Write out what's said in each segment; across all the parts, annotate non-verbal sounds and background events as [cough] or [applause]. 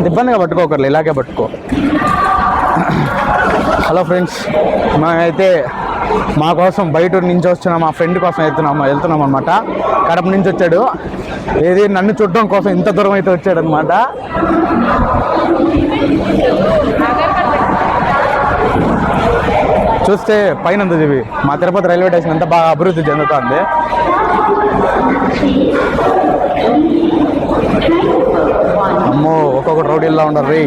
అంత ఇబ్బందిగా పట్టుకోకర్లే ఇలాగే పట్టుకో. హలో ఫ్రెండ్స్ మేమైతే మా కోసం బయట నుంచి వస్తున్నాం మా ఫ్రెండ్ కోసం వెళ్తున్నాము వెళ్తున్నాం అనమాట కడప నుంచి వచ్చాడు. ఏది నన్ను చూడడం కోసం ఇంత దూరం అయితే వచ్చాడు అనమాట చూస్తే పైన ఉంది మా తిరుపతి రైల్వే స్టేషన్ ఎంత బాగా అభివృద్ధి చెందుతుంది. అమ్మో ఒక్కొక్క రౌడీల్లో ఉండరు రే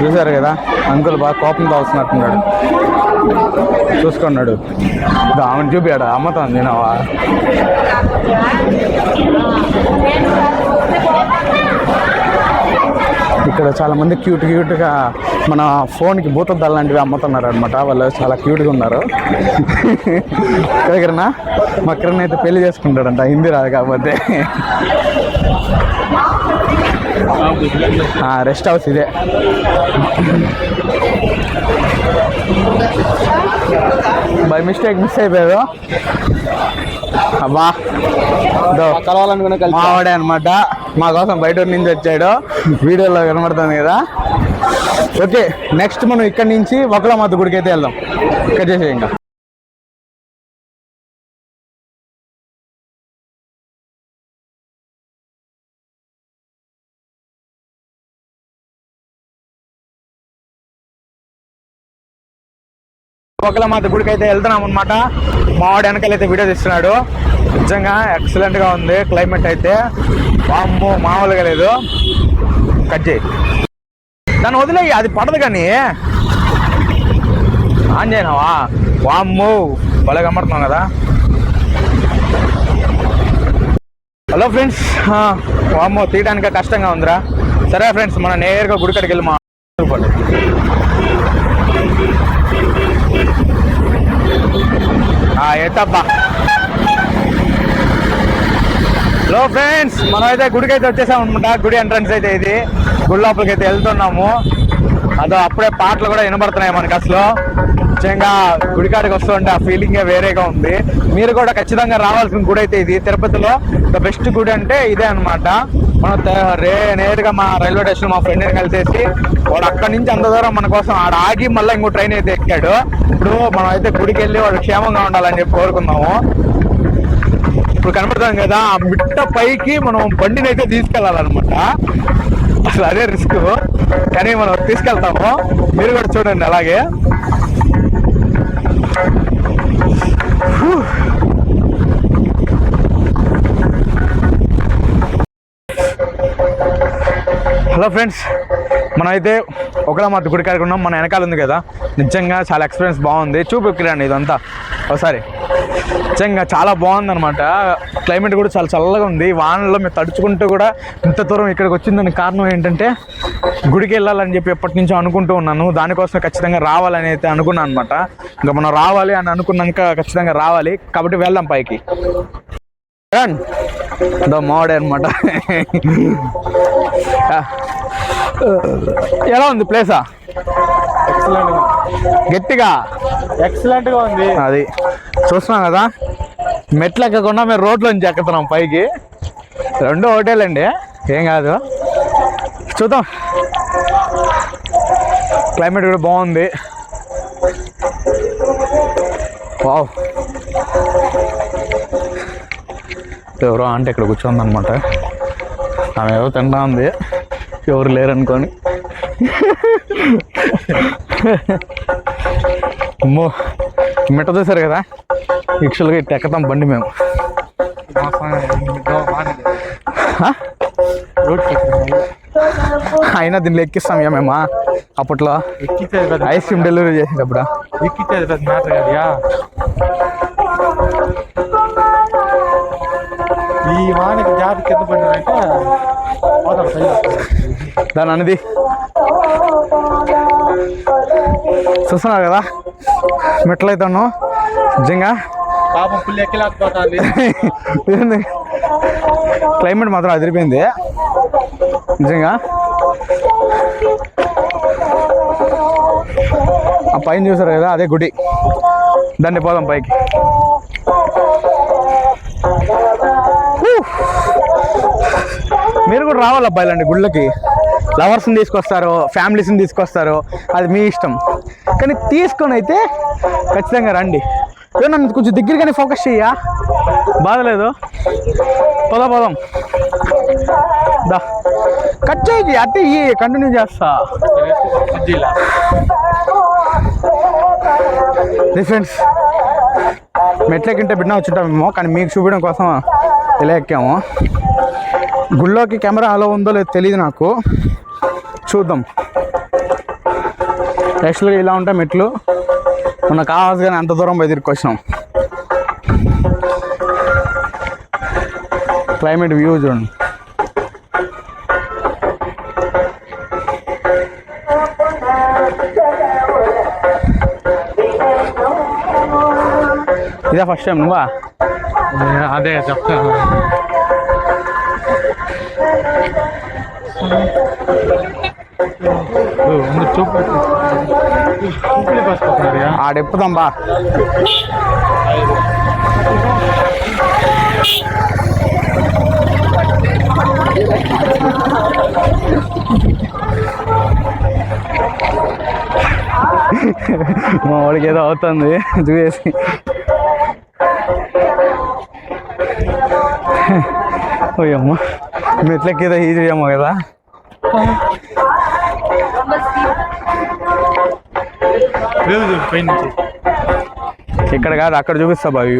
చూసారు కదా అంకుల్ బాగా కోపం వస్తున్నట్టున్నాడు చూసుకున్నాడు. ఆమెను చూపాడు? అమ్మతాను తినవా ఇక్కడ చాలా మంది క్యూట్ క్యూట్గా మన ఫోన్కి భూతద్దాలు లాంటివి అమ్ముతున్నారు అనమాట వాళ్ళు చాలా క్యూట్గా ఉన్నారు. దగ్గరనా మా కిరణ్ అయితే పెళ్ళి చేసుకుంటాడంట హిందీ రాదు కాకపోతే రెస్ట్ హౌస్ ఇదే. బై మిస్టేక్ మిస్ అయిపోయారు అబ్బా కలవాలనుకునే మావాడే అనమాట మా కోసం బయట నుంచి వచ్చాడు. వీడియోలో కనబడుతుంది కదా. ఓకే నెక్స్ట్ మనం ఇక్కడ నుంచి ఒకలమాత గుడికి అయితే వెళ్దాం. ఇక్కడ చేసే ఇంకా. ఒకలమాత గుడికి అయితే వెళ్తున్నాం అనమాట మావాడు వెనకాల అయితే వీడియో తీస్తున్నాడు. నిజంగా ఎక్సలెంట్గా ఉంది. క్లైమేట్ అయితే వామ్మో మామూలుగా లేదు. కట్ చేయి. దాన్ని వదిలేయి అది పడదు కానీ. ఆన్ చేయనావా? వామ్మో భలే కనబడుతున్నాం కదా. హలో ఫ్రెండ్స్ వామ్మో తీయడానికి కష్టంగా ఉందిరా. సరే ఫ్రెండ్స్ మనం నేరుగా గుడికడికి వెళ్ళి మా ఎత్తబ్బా హలో ఫ్రెండ్స్ మనం అయితే గుడికి అయితే వచ్చేసాం అనమాట గుడి ఎంట్రన్స్ అయితే ఇది. గుడి లోపలికి అయితే వెళ్తున్నాము. అదో అప్పుడే పాటలు కూడా వినబడుతున్నాయి మనకి అసలు. నిజంగా గుడికాడికి వస్తుంటే ఆ ఫీలింగే వేరేగా ఉంది. మీరు కూడా ఖచ్చితంగా రావాల్సిన గుడి అయితే ఇది. తిరుపతిలో ద బెస్ట్ గుడి అంటే ఇదే అన్నమాట. మనం రే నేరుగా మా రైల్వే స్టేషన్ మా ఫ్రెండ్ని కలిసేసి వాడు అక్కడి నుంచి అంత దూరం మన కోసం ఆడ ఆగి మళ్ళీ ఇంకో ట్రైన్ అయితే ఎక్కాడు. ఇప్పుడు మనం అయితే గుడికి వెళ్ళి వాడు క్షేమంగా ఉండాలని చెప్పి కోరుకున్నాము ఇప్పుడు కనబడతాం కదా ఆ మిట్ట పైకి మనం బండిని అయితే తీసుకెళ్ళాలన్నమాట అసలు అదే రిస్క్ కానీ మనం తీసుకెళ్తాము. మీరు కూడా చూడండి అలాగే. హలో ఫ్రెండ్స్ మనమైతే ఒకలా గుడి కాడికి ఉన్నాం. మన వెనకాల ఉంది కదా. నిజంగా చాలా ఎక్స్పీరియన్స్ బాగుంది. చూపిరండి ఇదంతా. ఒకసారి నిజంగా చాలా బాగుంది అనమాట క్లైమేట్ కూడా చాలా చల్లగా ఉంది. వానలో మేము తడుచుకుంటూ కూడా ఇంత దూరం ఇక్కడికి వచ్చిందని కారణం ఏంటంటే గుడికి వెళ్ళాలని చెప్పి ఎప్పటి నుంచో అనుకుంటూ ఉన్నాను. దానికోసం ఖచ్చితంగా రావాలని అయితే అనుకున్నాను అనమాట ఇంకా మనం రావాలి అని అనుకున్నాక ఖచ్చితంగా రావాలి. కాబట్టి వెళ్దాం పైకి. మోడే అనమాట [laughs] ఎలా ఉంది ప్లేసా ఎక్సలెంట్ గట్టిగా? ఎక్సలెంట్గా ఉంది. అది. చూస్తున్నాం కదా? మెట్లు ఎక్కకుండా మేము రోడ్లోంచి ఎక్కుతున్నాం పైకి. రెండు హోటేలండి ఏం కాదు. చూద్దాం. క్లైమేట్ కూడా బాగుంది. వావ్ ఎవరో అంటే ఇక్కడ కూర్చోంది అనమాట ఆమె ఏవో తింటా ఉంది. ఎవరు లేరనుకోని. అమ్మో మిట్ట చూసారు కదా? యాక్చువల్గా ఇటు ఎక్కతాం బండి మేము. అయినా దీన్ని ఎక్కిస్తాం ఇక మేము? అప్పట్లో ఐస్ క్రీమ్ డెలివరీ చేసేటప్పుడు? ఎక్కించేది పెద్ద మ్యాటర్ కదా ఈ వానికి జాతి కింద పడినంటే దాని అనేది చూస్తున్నారు కదా? మెట్లు అవుతాను నిజంగా? పాపం పుల్లి ఎక్కలేకపోతుంది? క్లైమేట్ మాత్రం అదిరిపోయింది. నిజంగా? ఆ పైన చూసారు కదా అదే గుడి. దాన్ని పోదాం పైకి. మీరు కూడా రావాలి అబ్బాయిలండి గుళ్ళకి. లవర్స్ని తీసుకొస్తారు ఫ్యామిలీస్ని తీసుకొస్తారు అది మీ ఇష్టం. కానీ తీసుకొని అయితే ఖచ్చితంగా రండి. నన్ను కొంచెం దగ్గరగానే ఫోకస్ చెయ్యా? బాధలేదు? పద పదం. దా. కట్ చేయి అట్టే ఈ కంటిన్యూ చేస్తా. ఫ్రెండ్స్ మెట్లెక్కింటే బిడ్డ వచ్చుంటామేమో కానీ మీకు చూపించడం కోసం ఇలా ఎక్కాము. గుళ్ళోకి కెమెరా అలా ఉందో లేదో తెలియదు నాకు. చూద్దాం. యాక్చువల్గా ఇలా ఉంటాయి మెట్లు. మొన్న కావాల్సి కానీ అంత దూరం పోయి తిరిగి వచ్చినాం. క్లైమేట్ వ్యూ చూడండి. ఇదే ఫస్ట్ టైం నువ్వా? అదే చెప్తా ఆడెప్పుదాం బా మా వాడికి ఏదో అవుతుంది చూసేసి ఓయమ్మ. మెట్లకి ఏదో ఈజీ ఏమో కదా లేదు పై నుంచి ఇక్కడ కాదు అక్కడ చూపిస్తా బావి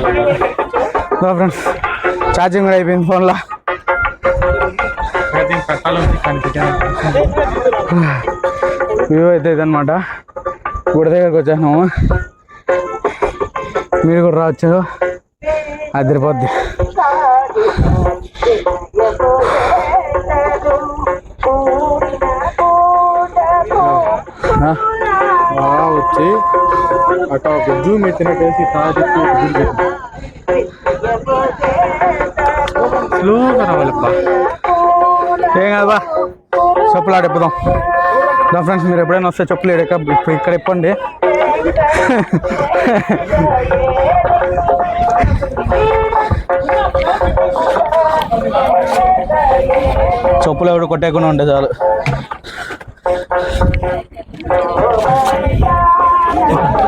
ఫ్రెండ్స్ ఛార్జింగ్ కూడా అయిపోయింది ఫోన్లో. వ్యూ అయితే ఇదనమాట గుడి దగ్గరకు వచ్చేసినాము. మీరు కూడా రావచ్చు. అదిరిపోద్ది. మా వచ్చి అటు ఒక జూమ్ ఎత్తినట్టేసి తాజెక్కి స్లోగా రావాలబ్బా. ఏం కాదు చెప్పులు ఆడిపోదాం నా ఫ్రెండ్స్ మీరు ఎప్పుడైనా వస్తే చెప్పులు ఎడక ఇప్పుడు ఇక్కడ ఇప్పండి. చెప్పులు ఎవడు కొట్టేయకుండా ఉంటే చాలు.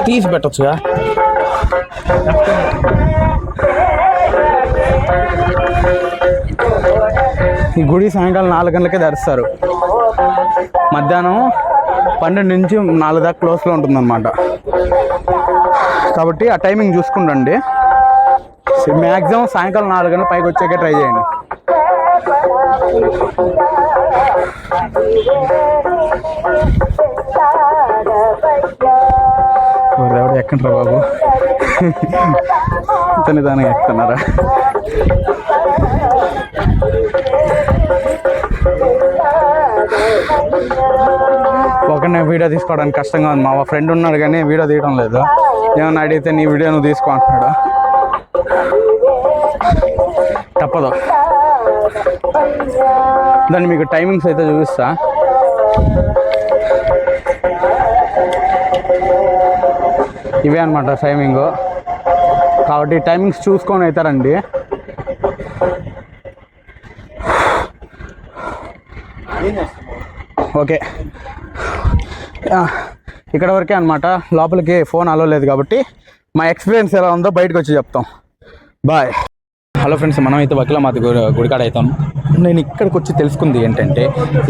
తీసి పెట్టచ్చుగా. ఈ గుడి సాయంకాలం నాలుగు గంటలకే తెరుస్తారు. మధ్యాహ్నం పన్నెండు నుంచి నాలుగు దాకా క్లోజ్లో ఉంటుందన్నమాట. కాబట్టి ఆ టైమింగ్ చూసుకుంటండి మ్యాక్సిమం సాయంకాలం నాలుగు గంటల పైకి వచ్చాకే ట్రై చేయండి. ఎవరు ఎక్కండి బాబు? ఇంత నిదానంగా ఎక్కుతున్నారా ఒకనే వీడియో తీసుకోవడానికి కష్టంగా ఉంది. మా ఫ్రెండ్ ఉన్నాడు కానీ వీడియో తీయడం లేదు. ఏమన్నా అడిగితే నీ వీడియో నువ్వు తీసుకో అంటున్నాడు. తప్పదు. దాన్ని మీకు టైమింగ్స్ అయితే చూపిస్తా. ఇవే అనమాట టైమింగ్ కాబట్టి టైమింగ్స్ చూసుకొని అవుతారండి ఓకే. ఇక్కడ వరకే అనమాట లోపలికి ఫోన్ అలో లేదు కాబట్టి మా ఎక్స్పీరియన్స్ ఎలా ఉందో బయటకు వచ్చి చెప్తాం. బాయ్ హలో ఫ్రెండ్స్ మనం అయితే వకిలమాత గుడి గుడికాడ అవుతాం. నేను ఇక్కడికి వచ్చి తెలుసుకుంది ఏంటంటే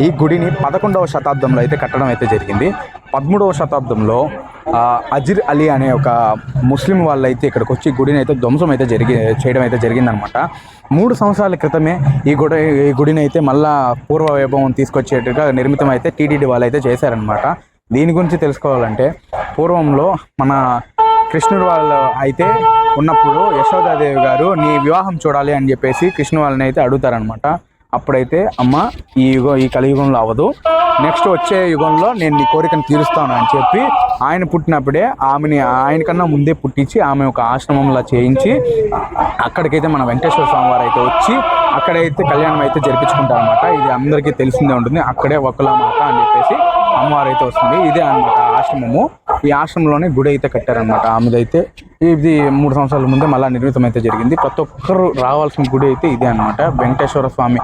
ఈ గుడిని పదకొండవ శతాబ్దంలో అయితే కట్టడం అయితే జరిగింది. పదమూడవ శతాబ్దంలో అజిర్ అలీ అనే ఒక ముస్లిం వాళ్ళు అయితే ఇక్కడికి వచ్చి గుడిని అయితే ధ్వంసం అయితే జరిగి చేయడం అయితే జరిగిందనమాట మూడు సంవత్సరాల క్రితమే ఈ గుడి ఈ గుడిని అయితే మళ్ళా పూర్వ వైభవం తీసుకొచ్చేట్టుగా నిర్మితం అయితే టీటీడీ వాళ్ళు అయితే చేశారనమాట దీని గురించి తెలుసుకోవాలంటే పూర్వంలో మన కృష్ణుడు వాళ్ళు అయితే ఉన్నప్పుడు యశోదాదేవి గారు నీ వివాహం చూడాలి అని చెప్పేసి కృష్ణు వాళ్ళని అయితే అడుగుతారనమాట అప్పుడైతే అమ్మ ఈ యుగం ఈ కలియుగంలో అవ్వదు. నెక్స్ట్ వచ్చే యుగంలో నేను నీ కోరికను తీరుస్తాను అని చెప్పి ఆయన పుట్టినప్పుడే ఆమెని ఆయనకన్నా ముందే పుట్టించి ఆమె ఒక ఆశ్రమంలో చేయించి అక్కడికైతే మన వెంకటేశ్వర స్వామి వారు అయితే వచ్చి అక్కడైతే కళ్యాణం అయితే జరిపించుకుంటారనమాట ఇది అందరికీ తెలిసిందే ఉంటుంది. అక్కడే ఒక్కల మాట అని చెప్పేసి అమ్మవారు అయితే వస్తుంది. ఇదే అనమాట ఆశ్రమము. ఈ ఆశ్రమంలోనే గుడి అయితే కట్టారనమాట ఆమెదైతే. ఇది మూడు సంవత్సరాల ముందే మళ్ళీ నిర్మితం అయితే జరిగింది. ప్రతి ఒక్కరు రావాల్సిన గుడి అయితే ఇదే అన్నమాట. వెంకటేశ్వర స్వామి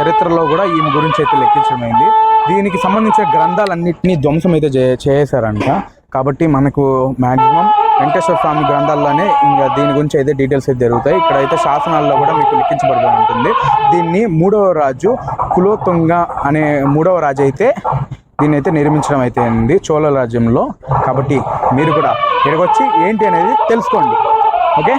చరిత్రలో కూడా ఈమె గురించి అయితే లెక్కించడమైంది దీనికి సంబంధించిన గ్రంథాలన్నింటినీ ధ్వంసం అయితే చే- చేశారంట. కాబట్టి మనకు మ్యాక్సిమం వెంకటేశ్వర స్వామి గ్రంథాల్లోనే ఇంకా దీని గురించి అయితే డీటెయిల్స్ అయితే జరుగుతాయి. ఇక్కడైతే శాసనాల్లో కూడా మీకు లిఖించబడి ఉంటుంది. దీన్ని మూడవ రాజు కులోతుంగ అనే మూడవ రాజు అయితే దీన్ని అయితే నిర్మించడం అయితే ఉంది చోళ రాజ్యంలో. కాబట్టి మీరు కూడా ఇక్కడికి వచ్చి ఏంటి అనేది తెలుసుకోండి. ఓకే?